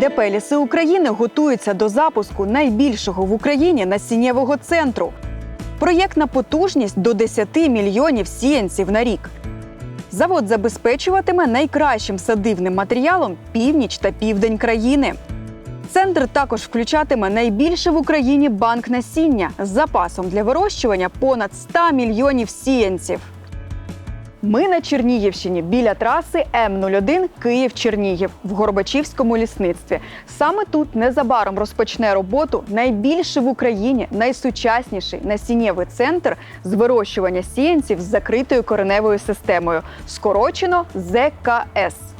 ДП «Ліси України готується до запуску найбільшого в Україні насіннєвого центру. Проєктна потужність до 10 мільйонів сіянців на рік. Завод забезпечуватиме найкращим садивним матеріалом північ та південь країни. Центр також включатиме найбільший в Україні банк насіння з запасом для вирощування понад 100 мільйонів сіянців. Ми на Чернігівщині біля траси М01 Київ-Чернігів в Горбачівському лісництві. Саме тут незабаром розпочне роботу найбільший в Україні найсучасніший насіннєвий центр з вирощування сіянців з закритою кореневою системою, скорочено ЗКС.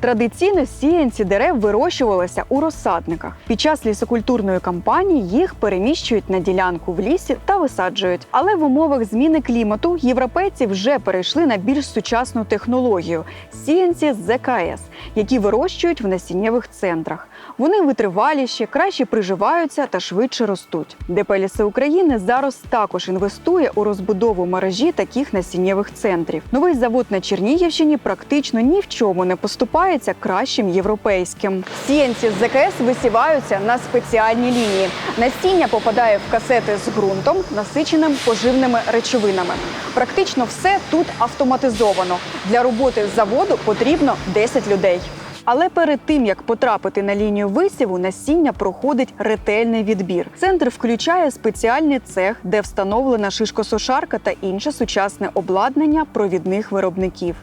Традиційно сіянці дерев вирощувалися у розсадниках. Під час лісокультурної кампанії їх переміщують на ділянку в лісі та висаджують. Але в умовах зміни клімату європейці вже перейшли на більш сучасну технологію сіянці з ЗКС, які вирощують в насіннєвих центрах. Вони витриваліші, краще приживаються та швидше ростуть. ДП «Ліси України зараз також інвестує у розбудову мережі таких насіннєвих центрів. Новий завод на Чернігівщині практично ні в чому не поступається кращим європейським. Сіянці з ЗКС висіваються на спеціальні лінії. Насіння попадає в касети з ґрунтом, насиченим поживними речовинами. Практично все тут автоматизовано. Для роботи заводу потрібно 10 людей. Але перед тим як потрапити на лінію висіву, насіння проходить ретельний відбір. Центр включає спеціальний цех, де встановлена шишкосушарка та інше сучасне обладнання провідних виробників.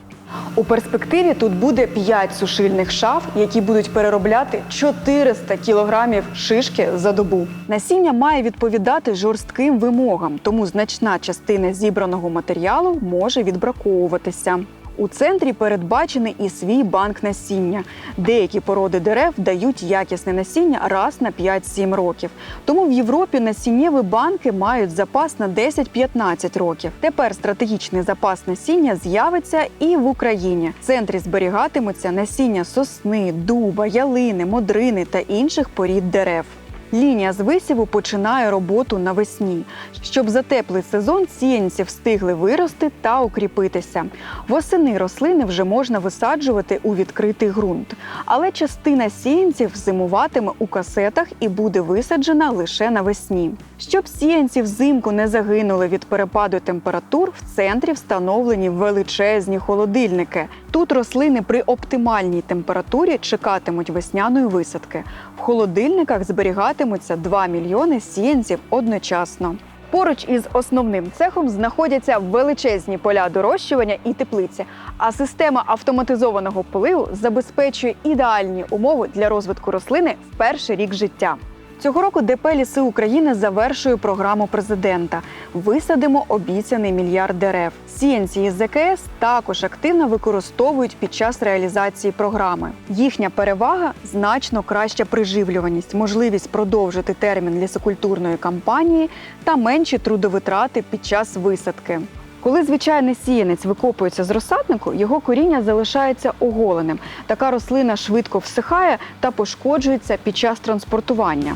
У перспективі тут буде 5 сушильних шаф, які будуть переробляти 400 кілограмів шишки за добу. Насіння має відповідати жорстким вимогам, тому значна частина зібраного матеріалу може відбраковуватися. У центрі передбачений і свій банк насіння. Деякі породи дерев дають якісне насіння раз на 5-7 років. Тому в Європі насіннєві банки мають запас на 10-15 років. Тепер стратегічний запас насіння з'явиться і в Україні. В центрі зберігатимуться насіння сосни, дуба, ялини, модрини та інших порід дерев. Лінія з висіву починає роботу навесні, щоб за теплий сезон сіянці встигли вирости та укріпитися. Восени рослини вже можна висаджувати у відкритий ґрунт, але частина сіянців зимуватиме у касетах і буде висаджена лише навесні. Щоб сіянці взимку не загинули від перепаду температур, в центрі встановлені величезні холодильники. Тут рослини при оптимальній температурі чекатимуть весняної висадки. Холодильниках зберігатимуться 2 мільйони сіянців одночасно. Поруч із основним цехом знаходяться величезні поля дорощування і теплиці. А система автоматизованого поливу забезпечує ідеальні умови для розвитку рослини в перший рік життя. Цього року ДП «Ліси України завершує програму президента. Висадимо обіцяний мільярд дерев. Сіянці із ЗКС також активно використовують під час реалізації програми. Їхня перевага значно краща приживлюваність, можливість продовжити термін лісокультурної кампанії та менші трудовитрати під час висадки. Коли звичайний сіянець викопується з розсаднику, його коріння залишається оголеним. Така рослина швидко всихає та пошкоджується під час транспортування.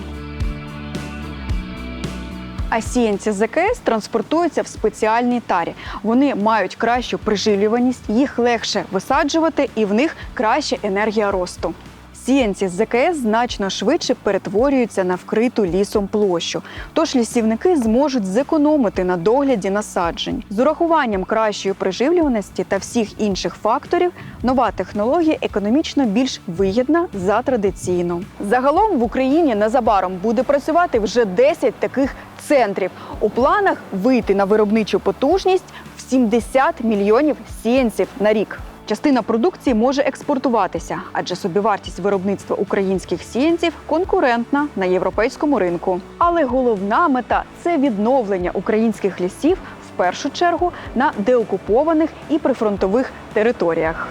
А сіянці ЗКС транспортуються в спеціальній тарі. Вони мають кращу приживлюваність, їх легше висаджувати і в них краща енергія росту. Сіянці з ЗКС значно швидше перетворюються на вкриту лісом площу. Тож лісівники зможуть зекономити на догляді насаджень. З урахуванням кращої приживлюваності та всіх інших факторів нова технологія економічно більш вигідна за традиційну. Загалом в Україні незабаром буде працювати вже 10 таких центрів. У планах вийти на виробничу потужність в 70 мільйонів сіянців на рік. Частина продукції може експортуватися, адже собівартість виробництва українських сіянців конкурентна на європейському ринку. Але головна мета це відновлення українських лісів в першу чергу на деокупованих і прифронтових територіях.